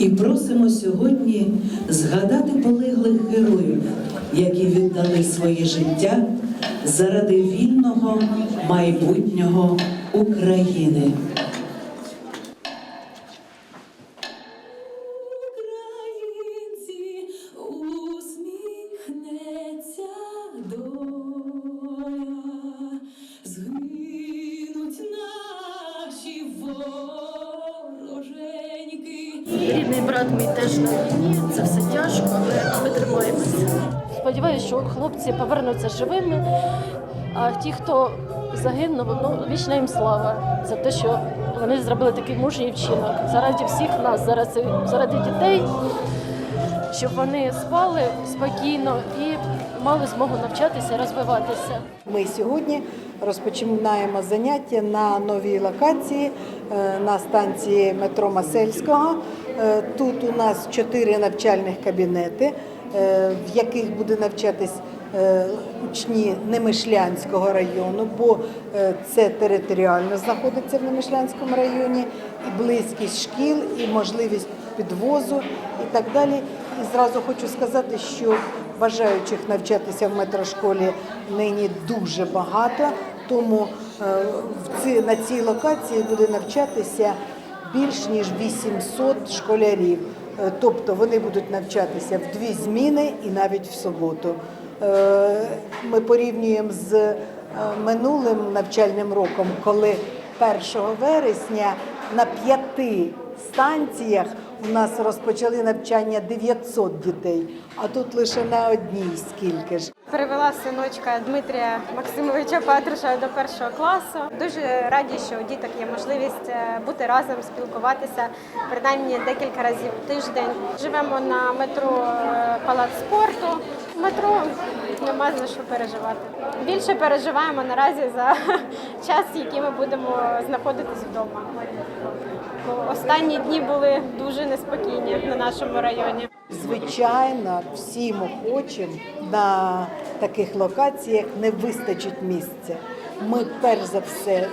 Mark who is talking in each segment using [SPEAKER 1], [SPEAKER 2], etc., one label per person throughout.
[SPEAKER 1] І просимо сьогодні згадати полеглих героїв, які віддали своє життя заради вільного майбутнього України.
[SPEAKER 2] Згинуть наші вороженьки.
[SPEAKER 3] Брат мій теж на війні. Це все тяжко, але ми тримаємося. Сподіваюся, що хлопці повернуться живими. А ті, хто загинув, ну вічна їм слава за те, що вони зробили такий мужній вчинок заради всіх нас, заради, заради дітей, щоб вони спали спокійно і мали змогу навчатися, розвиватися.
[SPEAKER 4] Ми сьогодні розпочинаємо заняття на новій локації е, на станції метро Масельського. Е, Тут у нас чотири навчальних кабінети, е, в яких буде навчатись е, учні Немишлянського району, бо це територіально знаходиться в Немишлянському районі, і близькість шкіл, і можливість підвозу і так далі. І зразу хочу сказати, що бажаючих навчатися в метрошколі нині дуже багато, тому на цій локації буде навчатися більш ніж 800 школярів. Е, Тобто вони будуть навчатися в дві зміни і навіть в суботу. Е, Ми порівнюємо з е, минулим навчальним роком, коли 1 вересня на п'яти станціях у нас розпочали навчання 900 дітей, а тут лише на одній скільки ж.
[SPEAKER 5] Перевела синочка Дмитрія Максимовича Патриша до першого класу. Дуже раді, що у діток є можливість е, бути разом, спілкуватися принаймні декілька разів в тиждень. Живемо на метро е, Палац спорту. Метро нема за що переживати. Більше переживаємо наразі за час, який ми будемо знаходитись вдома. Бо останні дні були дуже неспокійні на нашому районі.
[SPEAKER 4] Звичайно, всім охочим на таких локаціях не вистачить місця. Ми перш за все е,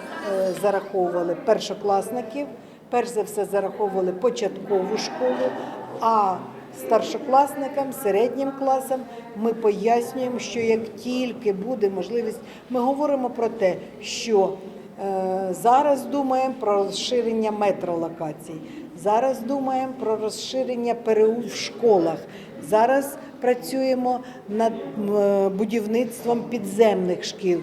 [SPEAKER 4] зараховували першокласників, перш за все зараховували початкову школу, а старшокласникам, середнім класам ми пояснюємо, що як тільки буде можливість, ми говоримо про те, що Е, Зараз думаємо про розширення метролокацій. Зараз думаємо про розширення ПРУ в школах. Зараз працюємо над м, будівництвом підземних шкіл.